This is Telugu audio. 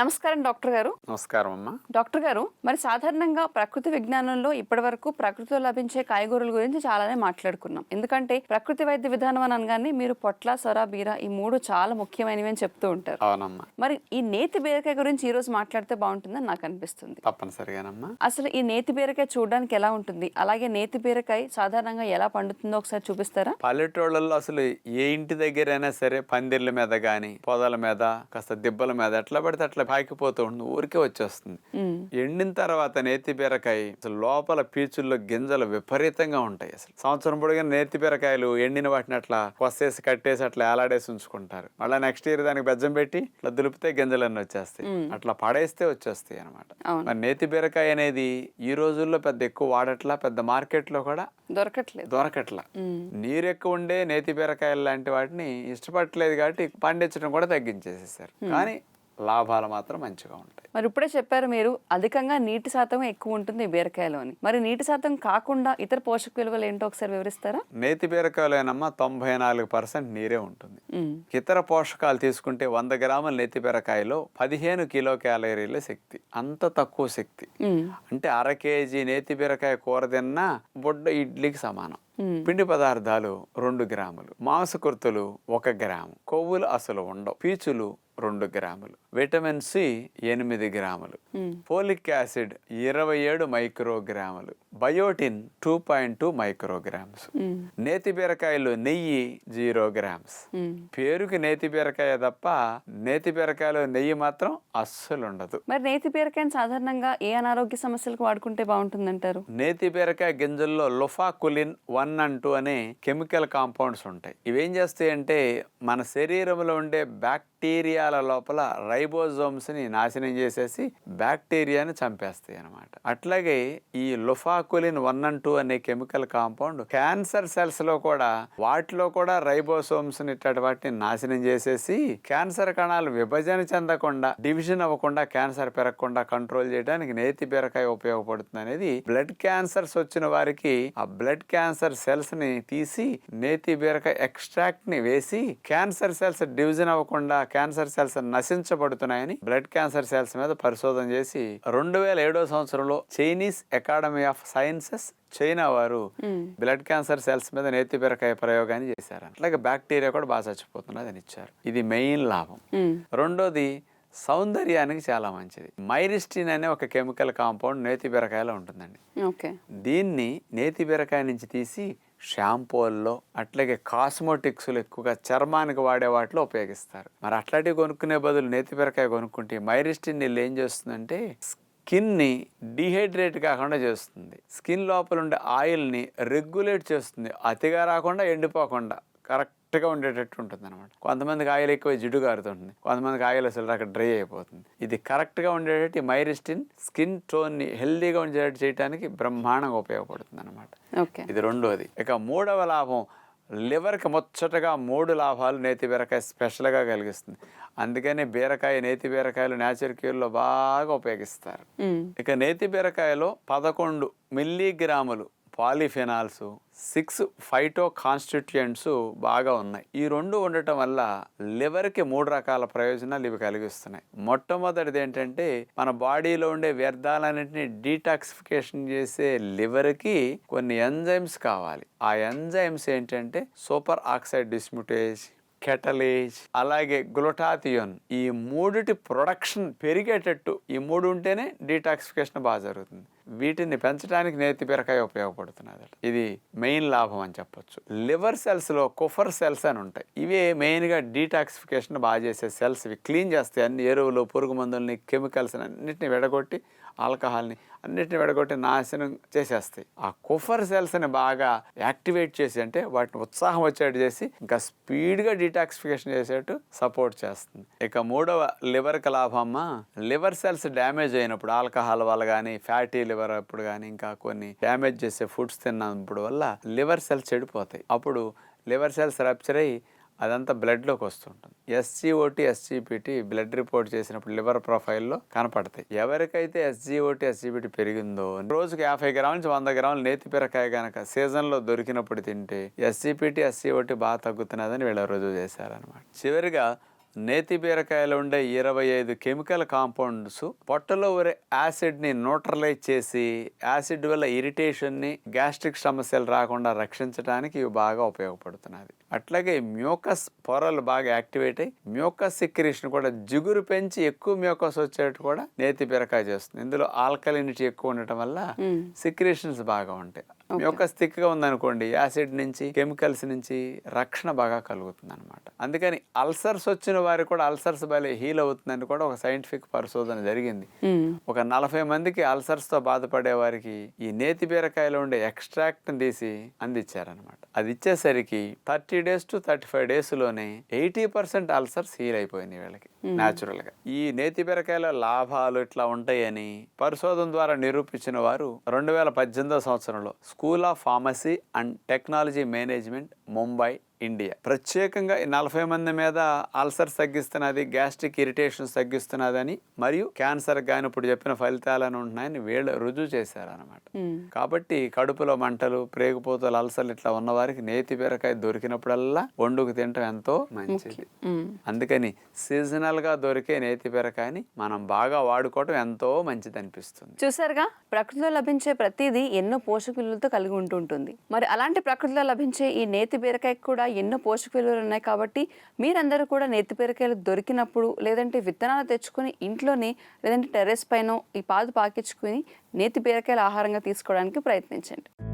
నమస్కారం డాక్టర్ గారు. నమస్కారం అమ్మా. డాక్టర్ గారు మరి సాధారణంగా ప్రకృతి విజ్ఞానంలో ఇప్పటివరకు ప్రకృతిలో లభించే కాయగూరల గురించి చాలానే మాట్లాడుకున్నాం. ఎందుకంటే ప్రకృతి వైద్య విధానం అని అనగానే మీరు పొట్ల సొర బీర ఈ మూడు చాలా ముఖ్యమైనవి అని చెప్తూ ఉంటారు. అవునమ్మా. మరి ఈ నేతి బీరకాయ గురించి ఈ రోజు మాట్లాడితే బాగుంటుందని నాకు అనిపిస్తుంది. తప్పనిసరిగానమ్మా అసలు ఈ నేతి బీరకాయ చూడడానికి ఎలా ఉంటుంది? అలాగే నేతి బీరకాయ సాధారణంగా ఎలా పండుతుందో ఒకసారి చూపిస్తారా? పల్లెటూళ్ళల్లో అసలు ఏ ఇంటి దగ్గరైనా సరే పందిర్ల మీద గాని పొదల మీద కాస్త దిబ్బల మీద ఎట్లా పడితే అట్లా పాకిపోతూ ఉంటుంది ఊరికే వచ్చేస్తుంది. ఎండిన తర్వాత నేతి బీరకాయ అసలు లోపల పీచుల్లో గింజలు విపరీతంగా ఉంటాయి. అసలు సంవత్సరం పొడిగిన నేతి బీరకాయలు ఎండిన వాటిని అట్లా కొసేసి కట్టేసి అట్లా ఏలాడేసి ఉంచుకుంటారు. మళ్ళీ నెక్స్ట్ ఇయర్ దానికి బెజ్జం పెట్టి ఇట్లా దులిపితే గింజలన్నీ వచ్చేస్తాయి. అట్లా పడేస్తే వచ్చేస్తాయి అనమాట. మరి నేతి బీరకాయ అనేది ఈ రోజుల్లో పెద్ద ఎక్కువ వాడట్లా పెద్ద మార్కెట్లో కూడా దొరకట్లేదు. దొరకట్లా. నీరు ఎక్కువ ఉండే నేతి బీరకాయలు లాంటి వాటిని ఇష్టపడట్లేదు కాబట్టి పండించడం కూడా తగ్గించేసేసారు. కానీ లాభాలు మాత్రం మంచిగా ఉంటాయి మరి ఇప్పుడే చెప్పారు మీరు అధికంగా నీటి శాతం ఎక్కువ ఉంటుంది బీరకాయలోని మరి నీటి శాతం కాకుండా ఇతర పోషక విలువలు ఏంటో ఒకసారి వివరిస్తారా నేతి బీరకాయలేనమ్మా తొంభై నాలుగు పర్సెంట్ నీరే ఉంటుంది. ఇతర పోషకాలు తీసుకుంటే వంద గ్రాముల నేతి బీరకాయలో పదిహేను కిలో క్యాలరీల శక్తి అంత తక్కువ శక్తి. అంటే అర కేజీ నేతి బీరకాయ కూర తిన్నా బుడ్డ ఇడ్లీకి సమానం. పిండి పదార్థాలు రెండు గ్రాములు మాంసకృతులు ఒక గ్రాము కొవ్వులు అసలు ఉండవు పీచులు రెండు గ్రాములు. విటమిన్ సి ఎనిమిది గ్రాములు. ఫోలిక్ యాసిడ్ ఇరవై ఏడు మైక్రోగ్రాములు. Biotin two point two micrograms. నేతి బీరకాయలు నెయ్యి జీరో గ్రామ్స్. పేరుకి నేతి బీరకాయ తప్ప నేతి బీరకాయలో నెయ్యి మాత్రం అస్సలు ఉండదు మరి నేతి బీరకాయని సాధారణంగా ఏ అనారోగ్య సమస్యలకు వాడుకుంటే బాగుంటుందంటారు? నేతి బీరకాయ గింజల్లో లుఫాకులిన్ వన్ అండ్ టూ అనే కెమికల్ కాంపౌండ్స్ ఉంటాయి. ఇవేం చేస్తాయంటే మన శరీరంలో ఉండే కణజాల లోపల రైబోజోమ్స్ని నాశనం చేసేసి బ్యాక్టీరియాని చంపేస్తాయి అనమాట అట్లాగే ఈ లుఫాకులిన్ వన్ అండ్ టూ అనే కెమికల్ కాంపౌండ్ క్యాన్సర్ సెల్స్లో కూడా వాటిలో కూడా రైబోసోమ్స్ని ని వాటిని నాశనం చేసేసి క్యాన్సర్ కణాలు విభజన చెందకుండా డివిజన్ అవ్వకుండా క్యాన్సర్ పెరగకుండా కంట్రోల్ చేయడానికి నేతి బీరకాయ ఉపయోగపడుతుంది అనేది బ్లడ్ క్యాన్సర్స్ వచ్చిన వారికి ఆ బ్లడ్ క్యాన్సర్ సెల్స్ని తీసి నేతి బీరకాయ ఎక్స్ట్రాక్ట్ని వేసి క్యాన్సర్ సెల్స్ డివిజన్ అవ్వకుండా క్యాన్సర్ సెల్స్ నశించబడుతున్నాయని బ్లడ్ క్యాన్సర్ సెల్స్ మీద పరిశోధన చేసి రెండు వేల ఏడో సంవత్సరంలో Chinese Academy of Sciences China వారు. బ్లడ్ క్యాన్సర్ సెల్స్ మీద నేతి బీరకాయ ప్రయోగాన్ని చేశారు. అట్లాగే బ్యాక్టీరియా కూడా బాగా చచ్చిపోతున్నది అని ఇచ్చారు. ఇది మెయిన్ లాభం. రెండోది సౌందర్యానికి చాలా మంచిది. మైరిస్టిన్ అనే ఒక కెమికల్ కాంపౌండ్ నేతి బీరకాయలో ఉంటుందండి. ఓకే. దీన్ని నేతి బీరకాయ నుంచి తీసి షాంపూల్లో అట్లాగే కాస్మోటిక్స్లు ఎక్కువగా చర్మానికి వాడే వాటిలో ఉపయోగిస్తారు. మరి అట్లాంటివి కొనుక్కునే బదులు నేతి బీరకాయ కొనుక్కుంటే మైరిస్టిన్ నీళ్ళు ఏం చేస్తుందంటే స్కిన్ని డిహైడ్రేట్ కాకుండా చేస్తుంది. స్కిన్ లోపల ఉండే ఆయిల్ని రెగ్యులేట్ చేస్తుంది. అతిగా రాకుండా ఎండిపోకుండా. కరెక్ట్ కరెక్ట్గా ఉండేటట్టు ఉంటుంది అనమాట కొంతమందికి ఆయిల్ ఎక్కువ జిడ్డు కారుతుంటుంది. కొంతమందికి ఆయిల్ అసలు అక్కడ డ్రై అయిపోతుంది. ఇది కరెక్ట్గా ఉండేటట్టు మైరిస్టిన్ స్కిన్ టోన్ని హెల్దీగా ఉండేటట్టు చేయడానికి బ్రహ్మాండంగా ఉపయోగపడుతుంది అనమాట ఇది రెండోది. ఇక మూడవ లాభం లివర్కి ముచ్చటగా మూడు లాభాలు నేతి బీరకాయ స్పెషల్గా కలిగిస్తుంది. అందుకని బీరకాయ నేతి బీరకాయలు నేచురల్ క్యూర్లో బాగా ఉపయోగిస్తారు. ఇక నేతి బీరకాయలో పదకొండు మిల్లీగ్రాములు పాలిఫెనాల్స్ సిక్స్ ఫైటో కాన్స్టిట్యూయెంట్స్ బాగా ఉన్నాయి. ఈ రెండు ఉండటం వల్ల లివర్కి మూడు రకాల ప్రయోజనాలు ఇవి కలిగిస్తున్నాయి. మొట్టమొదటిది ఏంటంటే మన బాడీలో ఉండే వ్యర్థాలన్నింటినీ డీటాక్సిఫికేషన్ చేసే లివర్కి కొన్ని ఎంజైమ్స్ కావాలి. ఆ ఎంజైమ్స్ ఏంటంటే సూపర్ ఆక్సైడ్ డిస్మ్యూటేజ్ కెటలేజ్ అలాగే గ్లూటాథియోన్. ఈ మూడిటి ప్రొడక్షన్ పెరిగేటట్టు ఈ మూడు ఉంటేనే డీటాక్సిఫికేషన్ బాగా జరుగుతుంది. వీటిని పెంచడానికి నేతి బీరకాయ ఉపయోగపడుతున్నది. ఇది మెయిన్ లాభం అని చెప్పొచ్చు. లివర్ సెల్స్లో కుఫర్ సెల్స్ అని ఉంటాయి. ఇవే మెయిన్గా డీటాక్సిఫికేషన్ బాగా చేసే సెల్స్. ఇవి క్లీన్ చేస్తాయి. అన్ని ఎరువులు పురుగు మందుల్ని కెమికల్స్ అన్నిటిని విడగొట్టి ఆల్కహాల్ని అన్నిటిని విడగొట్టి నాశనం చేసేస్తాయి. ఆ కుఫర్ సెల్స్ని బాగా యాక్టివేట్ చేసి అంటే వాటిని ఉత్సాహం వచ్చేట్టు చేసి ఇంకా స్పీడ్గా డీటాక్సిఫికేషన్ చేసేట్టు సపోర్ట్ చేస్తుంది. ఇక మూడవ లివర్కి లాభమ్మ లివర్ సెల్స్ డ్యామేజ్ అయినప్పుడు ఆల్కహాల్ వల్ల కానీ ఫ్యాటీ లివర్ అప్పుడు కానీ ఇంకా కొన్ని డ్యామేజ్ చేసే ఫుడ్స్ తిన్నప్పుడు వల్ల లివర్ సెల్స్ చెడిపోతాయి. అప్పుడు లివర్ సెల్స్ రప్చర్ అయ్యి అదంతా బ్లడ్లోకి వస్తుంటుంది. ఎస్జిఓటి ఎస్జిపిటి బ్లడ్ రిపోర్ట్ చేసినప్పుడు లివర్ ప్రొఫైల్లో కనపడతాయి. ఎవరికైతే ఎస్జిఓటి ఎస్జిపిటి పెరిగిందో రోజుకి యాభై గ్రాముల నుంచి వంద గ్రాములు నేతి పిరకాయ కనుక సీజన్లో దొరికినప్పుడు తింటే ఎస్జిపిటి ఎస్జిఓటి బాగా తగ్గుతున్నదని వీళ్ళ రుజువు చేశారనమాట చివరిగా నేతి బీరకాయలో ఉండే ఇరవై ఐదు కెమికల్ కాంపౌండ్స్ పొట్టలో ఉండే యాసిడ్ని న్యూట్రలైజ్ చేసి యాసిడ్ వల్ల ఇరిటేషన్ని గ్యాస్ట్రిక్ సమస్యలు రాకుండా రక్షించడానికి ఇవి బాగా ఉపయోగపడుతున్నది అట్లాగే మ్యూకస్ పొరలు బాగా యాక్టివేట్ అయ్యి మ్యూకస్ సెక్రేషన్ కూడా జిగురు పెంచి ఎక్కువ మ్యూకస్ వచ్చేట్టు కూడా నేతి బీరకాయ చేస్తుంది. ఇందులో ఆల్కలినిటీ ఎక్కువ ఉండటం వల్ల సెక్రేషన్స్ బాగా ఉంటాయి. మ్యూకస్ థిక్గా ఉందనుకోండి యాసిడ్ నుంచి కెమికల్స్ నుంచి రక్షణ బాగా కలుగుతుంది అనమాట అందుకని అల్సర్స్ వచ్చిన వారికి కూడా అల్సర్స్ భలే హీల్ అవుతుందని కూడా ఒక సైంటిఫిక్ పరిశోధన జరిగింది. ఒక నలభై మందికి అల్సర్స్తో బాధపడే వారికి ఈ నేతి బీరకాయలో ఉండే ఎక్స్ట్రాక్ట్ని తీసి అందించారనమాట అది ఇచ్చేసరికి thirty days to thirty five డేస్లోనే ఎయిటీ పర్సెంట్ అల్సర్స్ హీల్ అయిపోయినాయి వీళ్ళకి. న్యాచురల్గా. ఈ నేతి బీరకాయలో లాభాలు ఇట్లా ఉంటాయని పరిశోధన ద్వారా నిరూపించిన వారు రెండు వేల పద్దెనిమిదో సంవత్సరంలో school of pharmacy and technology management Mumbai India. ప్రత్యేకంగా ఈ నలభై మంది మీద అల్సర్స్ తగ్గిస్తున్నది గ్యాస్ట్రిక్ ఇరిటేషన్స్ తగ్గిస్తున్నదని మరియు క్యాన్సర్ కానీ ఇప్పుడు చెప్పిన ఫలితాలను ఉంటున్నాయని వీళ్ళు రుజువు చేశారనమాట. కాబట్టి కడుపులో మంటలు ప్రేగుపోతలు అల్సర్లు ఇట్లా ఉన్న వారికి నేతి బీరకాయ దొరికినప్పుడల్లా వండుకు తినటం ఎంతో మంచిది. అందుకని సీజనల్గా దొరికే నేతి బీరకాయని మనం బాగా వాడుకోవటం ఎంతో మంచిది అనిపిస్తుంది చూసారుగా? ప్రకృతిలో లభించే ప్రతిదీ ఎన్నో పోషక విలువలతో కలిగి ఉంటుంటుంది. మరి అలాంటి ప్రకృతిలో లభించే ఈ నేతి బీరకాయకు కూడా ఎన్నో పోషక విలువలు ఉన్నాయి కాబట్టి మీరందరూ కూడా నేతిపెరకాయలు దొరికినప్పుడు లేదంటే విత్తనాలు తెచ్చుకొని ఇంట్లోనే లేదంటే టెర్రస్ పైన ఈ పాదు పాకించుకుని నేతి బీరకాయలు ఆహారంగా తీసుకోవడానికి ప్రయత్నించండి.